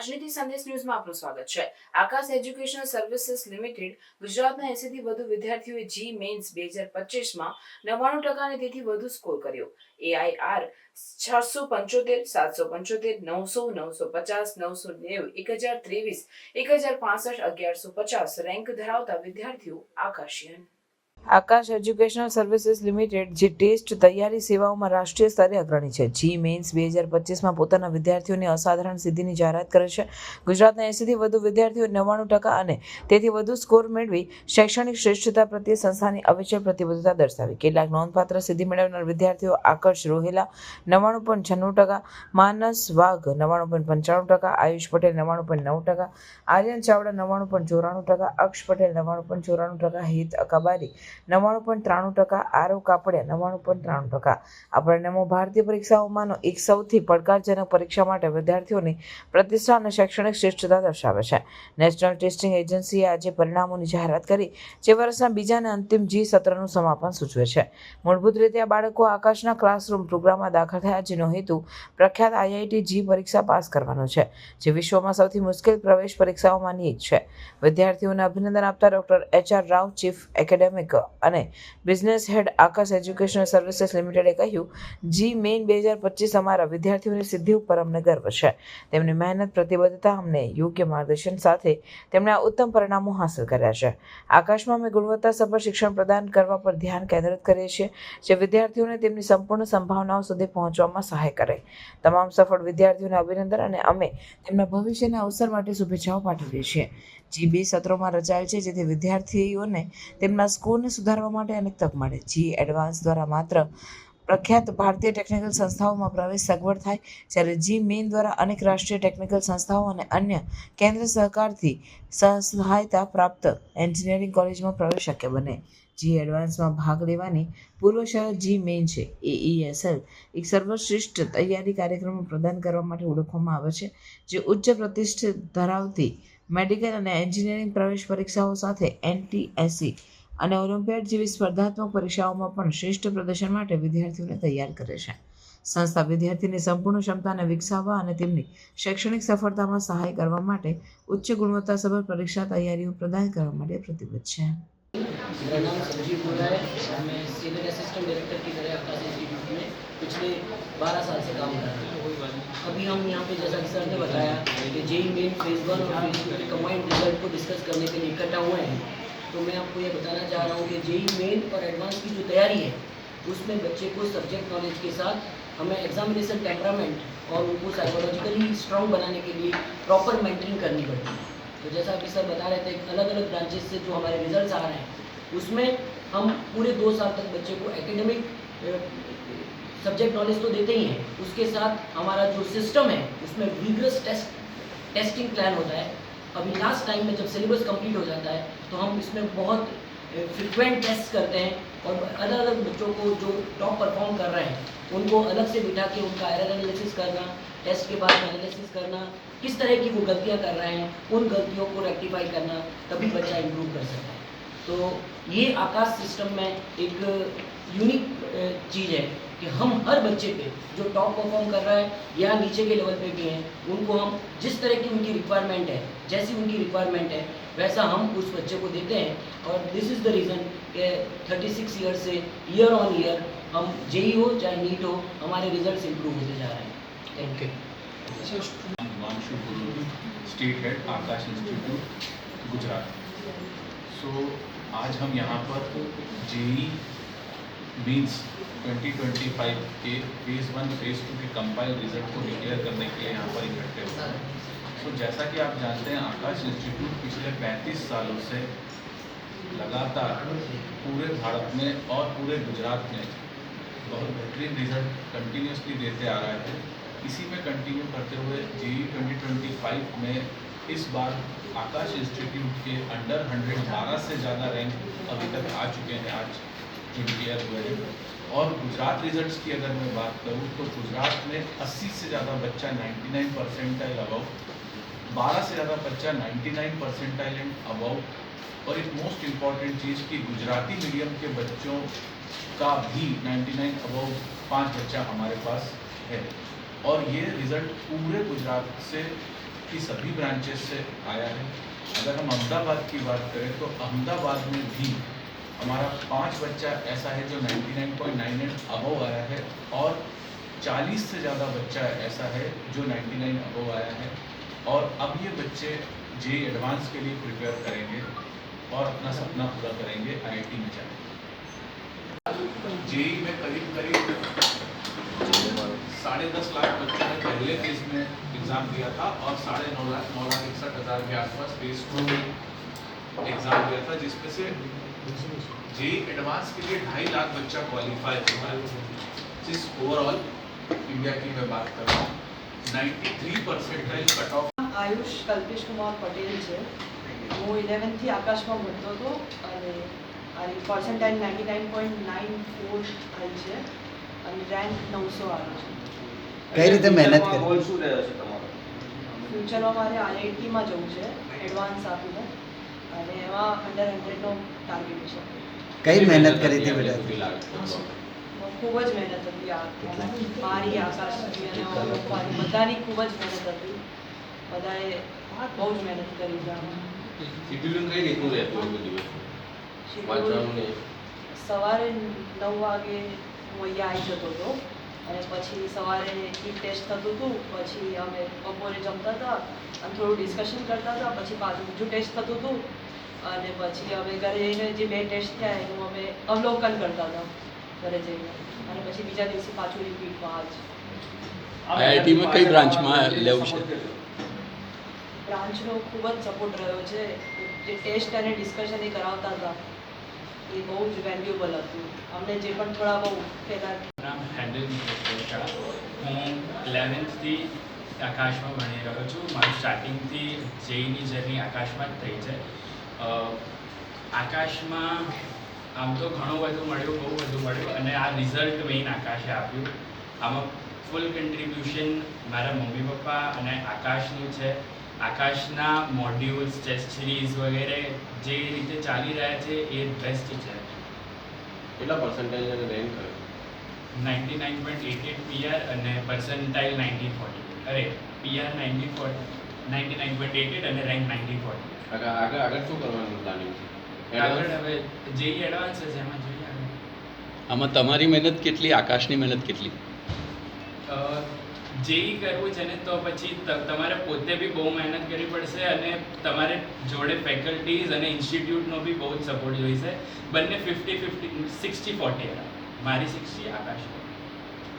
રાજનીતિ સંદેશ ન્યૂઝમાં આપનું સ્વાગત છે. આકાશ એજ્યુકેશન સર્વિસીસ લિમિટેડ ગુજરાતના એસીથી વધુ વિદ્યાર્થીઓએ જી મેન્સ બે હજાર પચીસમાં નવ્વાણું ટકા અને તેથી વધુ સ્કોર કર્યો. એઆઈઆર છસો પંચોતેર, સાતસો પંચોતેર, નવસો નવસો પચાસ, નવસો નેવું, એક હજાર ત્રેવીસ, એક હજાર પાસઠ, અગિયારસો પચાસ રેન્ક ધરાવતા વિદ્યાર્થીઓ આકાશયાન. આકાશ એજ્યુકેશનલ સર્વિસીસ લિમિટેડ, જે ટેસ્ટ તૈયારી સેવાઓમાં રાષ્ટ્રીય સ્તરે અગ્રણી છે. જી મેન્સ બે હજાર પચીસમાં પોતાના વિદ્યાર્થીઓની અસાધારણ સિદ્ધિની જાહેરાત કરે છે. ગુજરાતના એંસીથી વધુ વિદ્યાર્થીઓ નવ્વાણું ટકા અને તેથી વધુ સ્કોર મેળવી શૈક્ષણિક શ્રેષ્ઠતા પ્રત્યે સંસ્થાની અવિચળ પ્રતિબદ્ધતા દર્શાવી. કેટલાક નોંધપાત્ર સિદ્ધિ મેળવનાર વિદ્યાર્થીઓ આકર્ષ રોહેલા, નવ્વાણું પોઈન્ટ છન્નું ટકા, માનસ વાઘ, નવ્વાણું પોઈન્ટ પંચાણું ટકા, આયુષ પટેલ, નવ્વાણું પોઈન્ટ નવ ટકા, આર્યન ચાવડા, નવ્વાણું પોઈન્ટ ચોરાણું ટકા, અક્ષ પટેલ, નવ્વાણું પોઈન્ટ ચોરાણું ટકા, હિત અકાબારી નવ્વાણું પોઈન્ટ ત્રાણું ટકા આરવ કાપડિયા નવ્વાણું પોઈન્ટ ત્રાણું ટકા. આ પરિણામો ભારતીય પરીક્ષાઓમાંનો એક સૌથી પડકારજનક પરીક્ષા માટે વિદ્યાર્થીઓની પ્રતિષ્ઠા અને શૈક્ષણિક શ્રેષ્ઠતા દર્શાવે છે. નેશનલ ટેસ્ટિંગ એજન્સીએ આજે પરિણામોની જાહેરાત કરી, જે વર્ષના બીજા અને અંતિમ જી સત્રનું સમાપન સૂચવે છે. મૂળભૂત રીતે આ બાળકો આકાશના ક્લાસરૂમ પ્રોગ્રામમાં દાખલ થયા, જેનો હેતુ પ્રખ્યાત આઈઆઈટી જી પરીક્ષા પાસ કરવાનો છે, જે વિશ્વમાં સૌથી મુશ્કેલ પ્રવેશ પરીક્ષાઓમાંની એક છે. વિદ્યાર્થીઓને અભિનંદન આપતા doctor H R Rao, chief academic અને business head Aakash educational services લિમિટેડે કહ્યું, જી મેઇન બે હજાર પચીસ અમારા વિદ્યાર્થીઓની સિદ્ધિ ઉપર અમને ગર્વ છે. તેમની મહેનત, પ્રતિબદ્ધતા અમને યોગ્ય માર્ગદર્શન સાથે તેમણે આ ઉત્તમ પરિણામો હાંસલ કર્યા છે. આકાશમાં અમે ગુણવત્તાસભર શિક્ષણ પ્રદાન કરવા પર ધ્યાન કેન્દ્રિત કરીએ છીએ, જે વિદ્યાર્થીઓને તેમની સંપૂર્ણ સંભાવનાઓ સુધી પહોંચવામાં સહાય કરે. તમામ સફળ વિદ્યાર્થીઓને અભિનંદન અને અમે તેમના ભવિષ્યના અવસર માટે શુભેચ્છાઓ પાઠવીએ છીએ. જી બે સત્રોમાં રચાયેલ છે, જેથી વિદ્યાર્થીઓને તેમના સ્કોરને સુધારવા માટે અનેક તક મળે. જી એડવાન્સ દ્વારા માત્ર પ્રખ્યાત ભારતીય ટેકનિકલ સંસ્થાઓમાં પ્રવેશ સગવડ થાય, જ્યારે જી મેઇન દ્વારા અનેક રાષ્ટ્રીય ટેકનિકલ સંસ્થાઓ અને અન્ય કેન્દ્ર સહકારથી સહાયતા પ્રાપ્ત એન્જિનિયરિંગ કોલેજમાં પ્રવેશ શક્ય બને. જી એડવાન્સમાં ભાગ લેવાની પૂર્વ શરત જી મેઇન છે. એઈએસએલ એક સર્વશ્રેષ્ઠ તૈયારી કાર્યક્રમો પ્રદાન કરવા માટે ઓળખવામાં આવે છે, જે ઉચ્ચ પ્રતિષ્ઠિત ધરાવતી મેડિકલ અને એન્જિનિયરિંગ પ્રવેશ પરીક્ષાઓ સાથે એનટીએસસી અને ઓલિમ્પિયાડ જેવી સ્પર્ધાત્મક પરીક્ષાઓમાં પણ શ્રેષ્ઠ પ્રદર્શન માટે વિદ્યાર્થીઓને તૈયાર કરે છે સંસ્થા વિદ્યાર્થીની સંપૂર્ણ ક્ષમતાને વિકસાવવા અને તેમની શૈક્ષણિક સફળતામાં સહાય કરવા માટે ઉચ્ચ ગુણવત્તાસભર પરીક્ષા તૈયારીઓ પ્રદાન કરવા માટે પ્રતિબદ્ધ છે मेरा नाम संजीव हो रहा है मैं सीनियर असिस्टेंट डायरेक्टर की तरह आकाश इंस्टीट्यूट में पिछले 12 साल से काम कर रहा हूँ अभी हम यहाँ पे जैसा सर ने बताया कि जेई मेन फ़ेज़ वन और फ़ेज़ टू के कम्बाइंड रिज़ल्ट को डिस्कस करने के लिए इकट्ठा हुए हैं। तो मैं आपको ये बताना चाह रहा हूँ कि जेई मेन और एडवांस की जो तैयारी है, उसमें बच्चे को सब्जेक्ट नॉलेज के साथ हमें एग्जामिनेशन टेम्परामेंट और उनको साइकोलॉजिकली स्ट्रॉन्ग बनाने के लिए प्रॉपर मेंटरिंग करनी पड़ती है। तो जैसा अभी सर बता रहे थे अलग अलग ब्रांचेस से जो हमारे रिज़ल्ट आ रहे हैं, उसमें हम पूरे दो साल तक बच्चे को एकेडमिक सब्जेक्ट नॉलेज तो देते ही हैं। उसके साथ हमारा जो सिस्टम है, उसमें विग्रस टेस्ट टेस्टिंग प्लान होता है। अभी लास्ट टाइम में जब सिलेबस कंप्लीट हो जाता है तो हम इसमें बहुत फ्रिक्वेंट टेस्ट करते हैं और अलग अलग बच्चों को जो टॉप परफॉर्म कर रहे हैं, उनको अलग से बिठा के उनका एरर एनालिसिस करना टेस्ट के बाद एनालिसिस करना, किस तरह की वो गलतियाँ कर रहे हैं, उन गलतियों को रेक्टिफाई करना, तभी बच्चा इम्प्रूव कर सकता है। तो ये आकाश सिस्टम में एक यूनिक चीज़ है। कि हम हर बच्चे पे जो टॉप परफॉर्म कर रहा है या नीचे के लेवल पे भी हैं, उनको हम जिस तरह की उनकी रिक्वायरमेंट है, जैसी उनकी रिक्वायरमेंट है, वैसा हम उस बच्चे को देते हैं। और दिस इज़ द रीज़न कि 36 ईयर से ईयर ऑन ईयर हम जेई हो चाहे नीट हो, हमारे रिज़ल्ट इम्प्रूव होते जा रहे हैं। Thank you state head, Aakash institute, Gujarat. So आज हम यहाँ पर जेई मीन्स 2025 के फ़ेज़ वन फ़ेज़ टू के कंपाइल रिज़ल्ट को डिक्लेयर करने के लिए यहाँ पर इकट्ठे हुए हैं सो जैसा कि आप जानते हैं, आकाश इंस्टीट्यूट पिछले 35 सालों से लगातार पूरे भारत में और पूरे गुजरात में बहुत बेहतरीन रिज़ल्ट कंटिन्यूसली देते आ रहे थे इसी में कंटिन्यू करते हुए जी ट्वेंटी में इस बार आकाश इंस्टीट्यूट के अंडर हंड्रेड बारह से ज़्यादा रैंक अभी तक आ चुके हैं आज जो डिक्लेयर हुए हैं और गुजरात रिजल्ट्स की अगर मैं बात करूँ तो गुजरात में 80 से ज़्यादा बच्चा 99 परसेंटाइल अबव 12 से ज़्यादा बच्चा 99 परसेंटाइल एंड अबव और एक मोस्ट इंपॉर्टेंट चीज़ कि गुजराती मीडियम के बच्चों का भी 99 अबव पाँच बच्चा हमारे पास है। और ये रिज़ल्ट पूरे गुजरात से, की सभी ब्रांचेस से आया है। अगर हम अहमदाबाद की बात करें तो अहमदाबाद में भी हमारा पाँच बच्चा ऐसा है जो 99.98 अबव आया है और 40 से ज़्यादा बच्चा ऐसा है जो 99 अबव आया है। और अब ये बच्चे जे एडवांस के लिए प्रिपेयर करेंगे और अपना सपना पूरा करेंगे आईआईटी में जाकर जेई में करीब करीब साढ़े दस लाख बच्चों ने पहले फ़ेज़ में एग्ज़ाम दिया था और साढ़े नौ लाख नौ लाख इकसठ हज़ार के आसपास फ़ेज़ टू में एग्ज़ाम दिया था, जिसमें से जेई एडवांस के लिए ढाई लाख बच्चा क्वालिफाई हुआ है जिस ओवरऑल इंडिया की मैं बात कर रहा हूँ ninety three percentile cut off Ayush Kalpesh Kumar Patel છે હું ઇલેવન્થથી આકાશમાં ભણતો હતો અને મારી percentile ninety nine point nine four આવી છે અને રેન્ક નવસો આવ્યો છે કઈ રીતે મહેનત કરી ગોલ શું રહ્યો છે તમારો ફ્યુચરમાં મારે આઈઆઈટીમાં જવું છે એડવાન્સ આપીને અને એમાં અંડર હંડ્રેડનો ટાર્ગેટ છે. કઈ મહેનત કરી હતી બેટા ખૂબ જ મહેનત હતી આ મારી આકાશની અને મારી બધાની ખૂબ જ મહેનત હતી. બધાએ બહુ જ મહેનત કરી છે સવારે નવ વાગે હું અહીંયા આવી જતો હતો અને પછી સવારે ઈ ટેસ્ટ થતું હતું પછી અમે બપોરે જમતા હતા અને થોડું ડિસ્કશન કરતા હતા પછી પાછું બીજું ટેસ્ટ થતું હતું અને પછી અમે ઘરે જઈને જે બે ટેસ્ટ થયા એનું અમે અવલોકન કરતા હતા ઘરે જઈને. અને પછી બીજા દિવસે પાછું રિપીટમાં આજ. આઈઆઈટીમાં કઈ બ્રાન્ચમાં લેવું છે? બ્રાન્ચનો ખૂબ જ સપોર્ટ રહ્યો છે. જે ટેસ્ટ અને ડિસ્કશન એ કરાવતા હતા એ બહુ જ વેલ્યુએબલ હતું. અમને જે પણ થોડા બહુ પહેલાં હેન્ડલ હું ઇલેવન્થથી આકાશમાં ભણી રહ્યો છું. મારું સ્ટાર્ટિંગથી જેઈની જર્ની આકાશમાં જ થઈ છે. આકાશમાં આમ તો ઘણું બધું મળ્યું બહુ બધું મળ્યું અને આ રિઝલ્ટ મેઇન આકાશે આપ્યું. આમાં ફૂલ કન્ટ્રીબ્યુશન મારા મમ્મી પપ્પા અને આકાશનું છે. આકાશના મોડ્યુલ્સ ટેસ્ટ સિરીઝ વગેરે જે રીતે ચાલી રહ્યા છે એ બેસ્ટ છે. કેટલા પર્સન્ટેજ અને રેન્ક કર્યો ninety nine point eight eight PR અને પર્સન્ટાઇલ નાઇન્ટી ફોર્ટી અરે PR ninety forty ninety nine point eight eight અને રેન્ક નાઇન્ટી ફોર્ટી આગળ આગળ આગળ શું કરવાનું પ્લાનિંગ છે? આગળ હવે જે એડવાન્સ છે એમાં જોઈએ આમાં તમારી મહેનત કેટલી આકાશની મહેનત કેટલી? અ, જેઈ કરવું છે ને તો પછી તમારે પોતે બી બહુ મહેનત કરવી પડશે અને તમારે જોડે ફેકલ્ટીઝ અને ઇન્સ્ટિટ્યૂટનો બી બહુ જ સપોર્ટ જોઈશે. બંને ફિફ્ટી ફિફ્ટી સિક્સટી ફોર્ટી મારી સિક્સટી આકાશ 40.